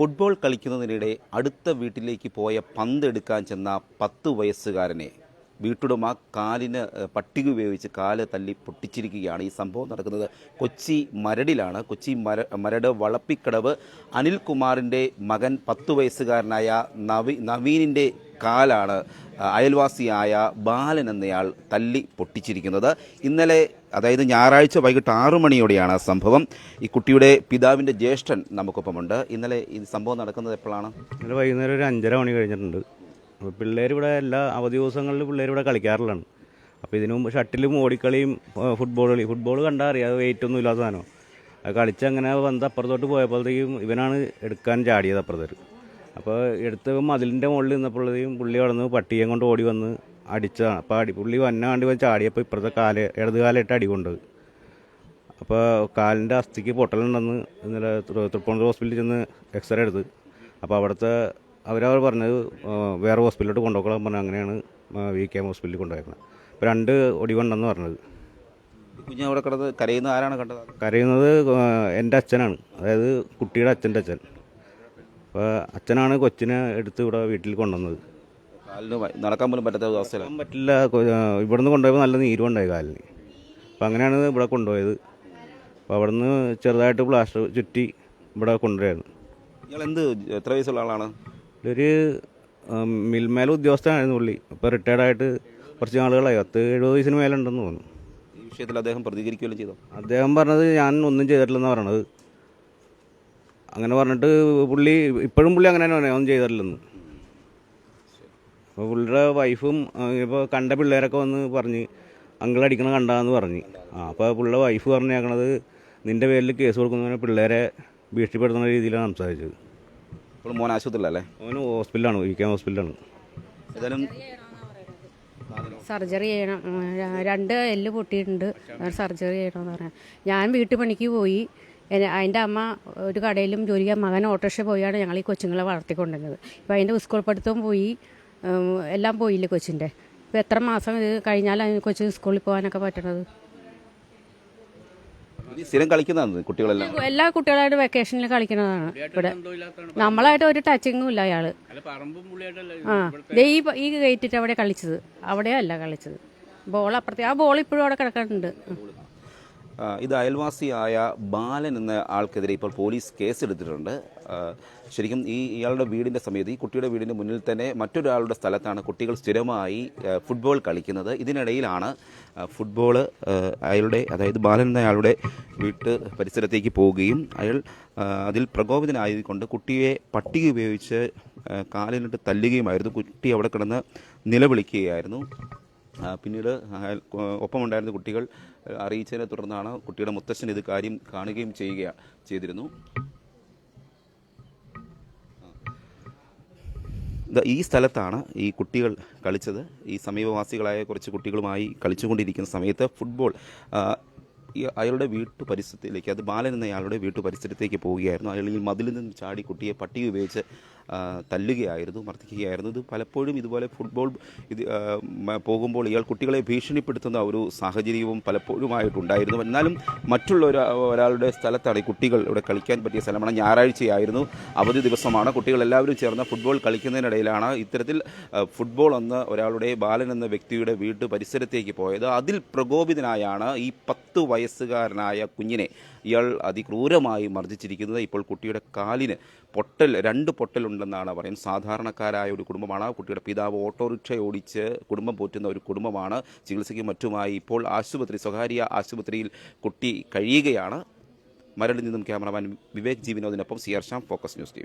Football കളിക്കുന്നതിനിടെ അടുത്ത വീട്ടിലേക്ക് പോയ പന്തെടുക്കാൻ ചെന്ന പത്ത് വയസ്സുകാരനെ വീട്ടുടമ കാലിന് പട്ടിക ഉപയോഗിച്ച് കാൽ തല്ലി പൊട്ടിച്ചിരിക്കുകയാണ് ഈ സംഭവം നടക്കുന്നത്. കൊച്ചി മരടിലാണ്. കൊച്ചി മര മരട് വളപ്പിക്കടവ് അനിൽകുമാറിന്റെ മകൻ പത്ത് വയസ്സുകാരനായ നവീ നവീനിന്റെ കാലാണ് അയൽവാസിയായ ബാലൻ എന്നയാൾ തല്ലി പൊട്ടിച്ചിരിക്കുന്നത്. ഇന്നലെ അതായത് ഞായറാഴ്ച വൈകിട്ട് ആറു മണിയോടെയാണ് സംഭവം. ഈ കുട്ടിയുടെ പിതാവിന്റെ ജ്യേഷ്ഠൻ നമുക്കൊപ്പമുണ്ട്. ഇന്നലെ ഈ സംഭവം നടക്കുന്നത് എപ്പോഴാണ്? ഇന്നലെ വൈകുന്നേരം ഒരു അഞ്ചര മണി കഴിഞ്ഞിട്ടുണ്ട്. അപ്പോൾ ഇവിടെ എല്ലാ അവധി ദിവസങ്ങളിലും പിള്ളേർ ഇവിടെ കളിക്കാറുള്ളതാണ്. അപ്പോൾ ഇതിനു മുമ്പ് ഷട്ടിലും ഓടിക്കളിയും ഫുട്ബോൾ കളി. ഫുട്ബോൾ കണ്ടാൽ അറിയാം വെയിറ്റ് ഒന്നും ഇല്ലാത്ത സാധനം. അത് കളിച്ച് അങ്ങനെ വന്ന് അപ്പുറത്തോട്ട് പോയപ്പോഴത്തേക്കും ഇവനാണ് എടുക്കാൻ ചാടിയത് അപ്പുറത്തേക്ക്. അപ്പോൾ എടുത്ത് മതിലിന്റെ മുകളിൽ നിന്നപ്പോഴത്തേക്കും പുള്ളി കടന്ന് പട്ടിയെ കൊണ്ട് ഓടി വന്ന് അടിച്ചതാണ്. അപ്പോൾ അടി പുള്ളി വന്നാണ്ട് വന്ന് ചാടിയപ്പോൾ ഇപ്പുറത്തെ കാൽ ഇടത് കാലിട്ട് അടി കൊണ്ടത്. അപ്പോൾ കാലിന്റെ അസ്ഥിക്ക് പൊട്ടലുണ്ടെന്ന് ഇന്നലെ തൃ- തൃപ്പൂണിത്തുറ ഹോസ്പിറ്റലിൽ ചെന്ന് എക്സ്റേ എടുത്ത്. അപ്പോൾ അവിടുത്തെ അവരവർ പറഞ്ഞത് വേറെ ഹോസ്പിറ്റലിലോട്ട് കൊണ്ടുപോകണം പറഞ്ഞു അങ്ങനെയാണ് വി കെ എം ഹോസ്പിറ്റലിൽ കൊണ്ടുപോയിരുന്നത് അപ്പോൾ രണ്ട് ഒടിവുണ്ടെന്ന് പറഞ്ഞത്. കുഞ്ഞ് അവിടെ കിടന്ന് കരയുന്ന ആരാണ് കണ്ടത്? കരയുന്നത് എന്റെ അച്ഛനാണ്. അതായത് കുട്ടിയുടെ അച്ഛന്റെ അച്ഛൻ. അപ്പോൾ അച്ഛനാണ് കൊച്ചിനെ എടുത്ത് ഇവിടെ വീട്ടിൽ കൊണ്ടുവന്നത്. കാലിന് നടക്കാൻ പോലും പറ്റാത്ത അവസ്ഥയിലാണ് പറ്റില്ല ഇവിടുന്ന് കൊണ്ടുപോയപ്പോൾ നല്ല നീരുണ്ടായി കാലിന്. അപ്പോൾ അങ്ങനെയാണ് ഇവിടെ കൊണ്ടുപോയത്. അപ്പോൾ അവിടുന്ന് ചെറുതായിട്ട് പ്ലാസ്റ്റർ ചുറ്റി ഇവിടെ കൊണ്ടുവരായിരുന്നു. ഇയാൾ എന്ത് എത്ര വയസ്സുള്ള ആളാണ്? ഒരു മിൽമേല ഉദ്യോഗസ്ഥനായിരുന്നു പുള്ളി. ഇപ്പോൾ റിട്ടയർഡായിട്ട് കുറച്ച് നാളുകളായി. പത്ത് എഴുപത് വയസ്സിന് മേലുണ്ടെന്ന് തോന്നുന്നു. ഈ വിഷയത്തിൽ അദ്ദേഹം പ്രതികരിക്കുകയും ചെയ്തു? അദ്ദേഹം പറഞ്ഞത് ഞാൻ ഒന്നും ചെയ്തിട്ടില്ലെന്നാണ് പറയണത്. അങ്ങനെ പറഞ്ഞിട്ട് പുള്ളി ഇപ്പോഴും പുള്ളി അങ്ങനെ തന്നെ പറയാം ഒന്നും ചെയ്തിട്ടില്ലെന്ന്. അപ്പോൾ പുള്ളിയുടെ വൈഫും ഇപ്പോൾ കണ്ട പിള്ളേരൊക്കെ വന്ന് പറഞ്ഞ് അങ്കിൾ അടിക്കണ കണ്ടാന്ന് പറഞ്ഞ്. ആ അപ്പോൾ പുള്ളിയുടെ വൈഫ് പറഞ്ഞേക്കണത് നിന്റെ പേരിൽ കേസ് കൊടുക്കുന്നതിന് പിള്ളേരെ ഭീഷണിപ്പെടുത്തുന്ന രീതിയിലാണ് സംസാരിച്ചത്. ഇപ്പോൾ മോൻ ആശുപത്രിയിലല്ലേ മോന് ഹോസ്പിറ്റലാണ് വി കെ ഹോസ്പിറ്റലാണ്. ഏതായാലും സർജറി ചെയ്യണം രണ്ട് എല്ല് പൊട്ടിയിട്ടുണ്ട് സർജറി ചെയ്യണമെന്ന് പറയാം ഞാൻ വീട്ടു പണിക്ക് പോയി അതിന്റെ അമ്മ ഒരു കടയിലും ജോലിക്കാൻ മകൻ ഓട്ടോറിക്ഷ പോയാണ് ഞങ്ങൾ ഈ കൊച്ചുങ്ങളെ വളർത്തിക്കൊണ്ടിരുന്നത്. ഇപ്പോൾ അതിന്റെ സ്കൂൾ പഠിത്തവും പോയി. എല്ലാം പോയില്ലേ കൊച്ചിന്റെ ഇപ്പോൾ എത്ര മാസം ഇത് കഴിഞ്ഞാലാണ് കൊച്ചു സ്കൂളിൽ പോകാനൊക്കെ പറ്റണത്? സ്ഥിരം കളിക്കുന്നതാണ് കുട്ടികളെല്ലാം? എല്ലാ കുട്ടികളായിട്ട് വെക്കേഷനിൽ കളിക്കുന്നതാണ് ഇവിടെ. നമ്മളായിട്ട് ഒരു ടച്ചിങ്ങും ഇല്ല അയാൾ. ആ ഈ ഈ ഗേറ്റിട്ട് അവിടെ കളിച്ചത്. അവിടെയല്ല കളിച്ചത്. ബോൾ അപ്പുറത്തെ ആ ബോൾ ഇപ്പോഴും അവിടെ കിടക്കുന്നുണ്ട് ഇത് അയൽവാസിയായ ബാലൻ എന്ന ആൾക്കെതിരെ ഇപ്പോൾ പോലീസ് കേസെടുത്തിട്ടുണ്ട്. ശരിക്കും ഈ ഇയാളുടെ വീടിന്റെ സമയത്ത് ഈ കുട്ടിയുടെ വീടിന്റെ മുന്നിൽ തന്നെ മറ്റൊരാളുടെ സ്ഥലത്താണ് കുട്ടികൾ സ്ഥിരമായി ഫുട്ബോൾ കളിക്കുന്നത്. ഇതിനിടയിലാണ് ഫുട്ബോൾ അയാളുടെ അതായത് ബാലൻ എന്ന അയാളുടെ വീട്ട് പരിസരത്തേക്ക് പോവുകയും അയാൾ അതിൽ പ്രകോപിതനായതുകൊണ്ട് കുട്ടിയെ പട്ടിക ഉപയോഗിച്ച് കാലിലിട്ട് തല്ലുകയുമായിരുന്നു. കുട്ടി അവിടെ കിടന്ന് നിലവിളിക്കുകയായിരുന്നു. പിന്നീട് ഒപ്പമുണ്ടായിരുന്ന കുട്ടികൾ അറിയിച്ചതിനെ തുടർന്നാണ് കുട്ടിയുടെ മുത്തശ്ശൻ ഇത് കാര്യം കാണുകയും ചെയ്യുക ചെയ്തിരുന്നു. ഈ സ്ഥലത്താണ് ഈ കുട്ടികൾ കളിച്ചത്. ഈ സമീപവാസികളായ കുറച്ച് കുട്ടികളുമായി കളിച്ചുകൊണ്ടിരിക്കുന്ന സമയത്ത് ഫുട്ബോൾ അയാളുടെ വീട്ടു പരിസരത്തിലേക്ക് അത് ബാലൻ എന്ന അയാളുടെ വീട്ടു പരിസരത്തേക്ക് പോവുകയായിരുന്നു. അയാൾ ഈ മതിലിൽ നിന്ന് ചാടി കുട്ടിയെ പട്ടിക ഉപയോഗിച്ച് തല്ലുകയായിരുന്നു മർദ്ദിക്കുകയായിരുന്നു. ഇത് പലപ്പോഴും ഇതുപോലെ ഫുട്ബോൾ ഇത് പോകുമ്പോൾ ഇയാൾ കുട്ടികളെ ഭീഷണിപ്പെടുത്തുന്ന ഒരു സാഹചര്യവും പലപ്പോഴുമായിട്ടുണ്ടായിരുന്നു. എന്നാലും മറ്റുള്ള ഒരാളുടെ സ്ഥലത്താണ് ഈ കുട്ടികൾ ഇവിടെ കളിക്കാൻ പറ്റിയ സ്ഥലമാണ് ഞായറാഴ്ചയായിരുന്നു അവധി ദിവസമാണ്. കുട്ടികൾ എല്ലാവരും ചേർന്ന് ഫുട്ബോൾ കളിക്കുന്നതിനിടയിലാണ് ഇത്തരത്തിൽ ഫുട്ബോൾ എന്ന ഒരാളുടെ ബാലൻ എന്ന വ്യക്തിയുടെ വീട് പരിസരത്തേക്ക് പോയത്. അതിൽ പ്രകോപിതനായാണ് ഈ പത്ത് വയസ്സുകാരനായ കുഞ്ഞിനെ ഇയാൾ അതിക്രൂരമായി മർദ്ദിച്ചിരിക്കുന്നത്. ഇപ്പോൾ കുട്ടിയുടെ കാലിന് പൊട്ടൽ രണ്ട് പൊട്ടലുണ്ടെന്നാണ് പറയുന്നത്. സാധാരണക്കാരായ ഒരു കുടുംബമാണ്. കുട്ടിയുടെ പിതാവ് ഓട്ടോറിക്ഷ ഓടിച്ച് കുടുംബം പോറ്റുന്ന ഒരു കുടുംബമാണ്. ചികിത്സയ്ക്കും മറ്റുമായി ഇപ്പോൾ ആശുപത്രി സ്വകാര്യ ആശുപത്രിയിൽ കുട്ടി കഴിയുകയാണ്. മരടിൽ നിന്നും ക്യാമറമാൻ വിവേക് ജീവിനോദിനൊപ്പം സിയർഷാം ഫോക്കസ് ന്യൂസ് ടി